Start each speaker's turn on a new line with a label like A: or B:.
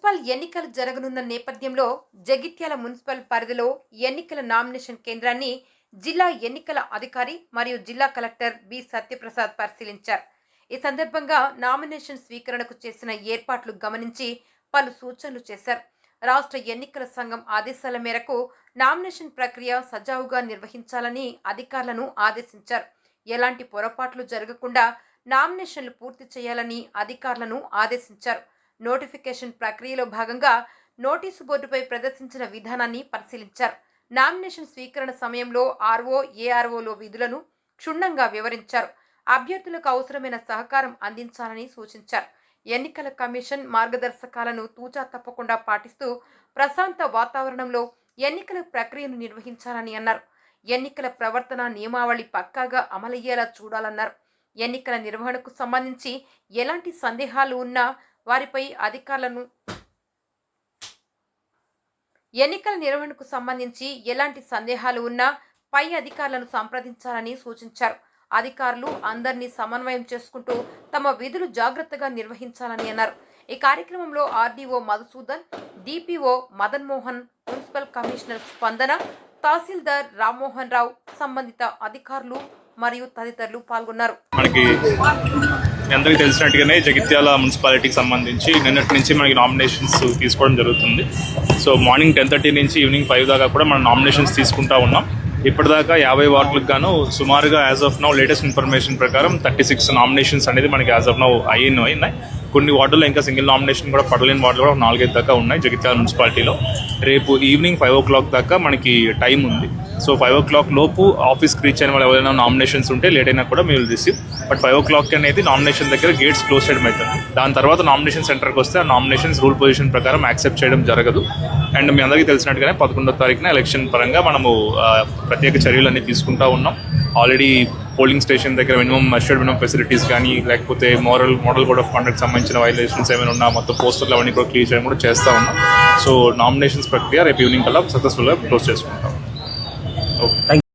A: Municipal ఎన్నికలు జరగనున్న నేపథ్యంలో జగిత్యాల మున్సిపల్ పరిధిలో ఎన్నికల నామినేషన్ కేంద్రాన్ని జిల్లా ఎన్నికల అధికారి మరియు జిల్లా కలెక్టర్ బి సత్యప్రసాద్ పరిశీలించారు. ఈ సందర్భంగా నామినేషన్ స్వీకరణకు చేసిన ఏర్పాట్లు గమనించి పలు సూచనలు చేశారు. రాష్ట్ర ఎన్నికల సంఘం ఆదేశాల మేరకు నామినేషన్ ప్రక్రియ సజావుగా నిర్వహించాలని అధికారులను ఆదేశించారు. ఎలాంటి పొరపాట్లు జరగకుండా నామినేషన్లు పూర్తి చేయాలని అధికారులను ఆదేశించారు. నోటిఫికేషన్ ప్రక్రియలో భాగంగా నోటీసు బోర్డుపై ప్రదర్శించిన విధానాన్ని పరిశీలించారు. నామినేషన్ స్వీకరణ సమయంలో ఆర్ఓ ఏఆర్ఓలో విధులను క్షుణ్ణంగా వివరించారు. అభ్యర్థులకు అవసరమైన సహకారం అందించాలని సూచించారు. ఎన్నికల కమిషన్ మార్గదర్శకాలను తూచా తప్పకుండా పాటిస్తూ ప్రశాంత వాతావరణంలో ఎన్నికల ప్రక్రియను నిర్వహించాలని అన్నారు. ఎన్నికల ప్రవర్తన నియమావళి పక్కాగా అమలయ్యేలా చూడాలన్నారు. ఎన్నికల నిర్వహణకు సంబంధించి ఎలాంటి సందేహాలు ఉన్నా వారిపై అధికారులను ఎన్నికల నిర్వహణకు సంబంధించి ఎలాంటి సందేహాలు ఉన్నా పై అధికారులను సంప్రదించాలని సూచించారు. అధికారులు అందరినీ సమన్వయం చేసుకుంటూ తమ విధులు జాగ్రత్తగా నిర్వహించాలని అన్నారు. ఈ కార్యక్రమంలో RDO Madhusudan DPO Madan Mohan municipal commissioner Spandana తహసీల్దార్ రామ్మోహన్ రావు సంబంధిత అధికారులు మరియు తదితరులు పాల్గొన్నారు.
B: మనకి మీ అందరికీ తెలిసినట్టుగానే జగిత్యాల మున్సిపాలిటీకి సంబంధించి నిన్నటి నుంచి మనకి నామినేషన్స్ తీసుకోవడం జరుగుతుంది. సో మార్నింగ్ టెన్ థర్టీ నుంచి ఈవినింగ్ ఫైవ్ దాకా కూడా మనం నామినేషన్స్ తీసుకుంటా ఉన్నాం. ఇప్పటిదాకా యాభై వార్డులకు గాను సుమారుగా as of now latest information ప్రకారం థర్టీ సిక్స్ నామినేషన్స్ అనేది మనకి యాజ్ ఆఫ్ నౌ అయిన ఉన్నాయి కొన్ని వార్డుల్లో ఇంకా సింగిల్ నామినేషన్ కూడా పడలేని వార్డులు కూడా నాలుగైదు దాకా ఉన్నాయి జగిత్యాల మున్సిపాలిటీలో. రేపు ఈవినింగ్ ఫైవ్ ఓ క్లాక్ దాకా మనకి టైం ఉంది. సో ఫైవ్ ఓ క్లాక్ లోపు ఆఫీస్కి రీచ్ అయిన వాళ్ళు ఎవరైనా నామినేషన్స్ ఉంటే లేట్ అయినా కూడా మీరు receive but five o'clock అనేది నామినేషన్ దగ్గర గేట్స్ క్లోజ్ చేయడం అవుతుంది దాని తర్వాత నామినేషన్ సెంటర్కి వస్తే ఆ నామినేషన్స్ రూల్ పొజిషన్ ప్రకారం యాక్సెప్ట్ చేయడం జరగదు. అండ్ మీ అందరికీ తెలిసినట్టుగానే పదకొండో తారీఖున ఎలక్షన్ పరంగా మనము ప్రత్యేక చర్యలు అన్ని తీసుకుంటా ఉన్నాం. ఆల్రెడీ పోలింగ్ స్టేషన్ దగ్గర మినిమం అష్యూర్డ్ మినిమం ఫెసిలిటీస్ కానీ లేకపోతే moral model code of conduct సంబంధించిన వైలేషన్స్ ఏమైనా ఉన్నా మొత్తం పోస్టర్లు అవన్నీ కూడా క్లియర్ చేయడం కూడా చేస్తూ ఉన్నాం. సో నామినేషన్స్ ప్రక్రియ రేపు ఈవినింగ్ కల్లా సక్సెస్ఫుల్గా క్లోజ్ చేసుకుంటాం. Okay thank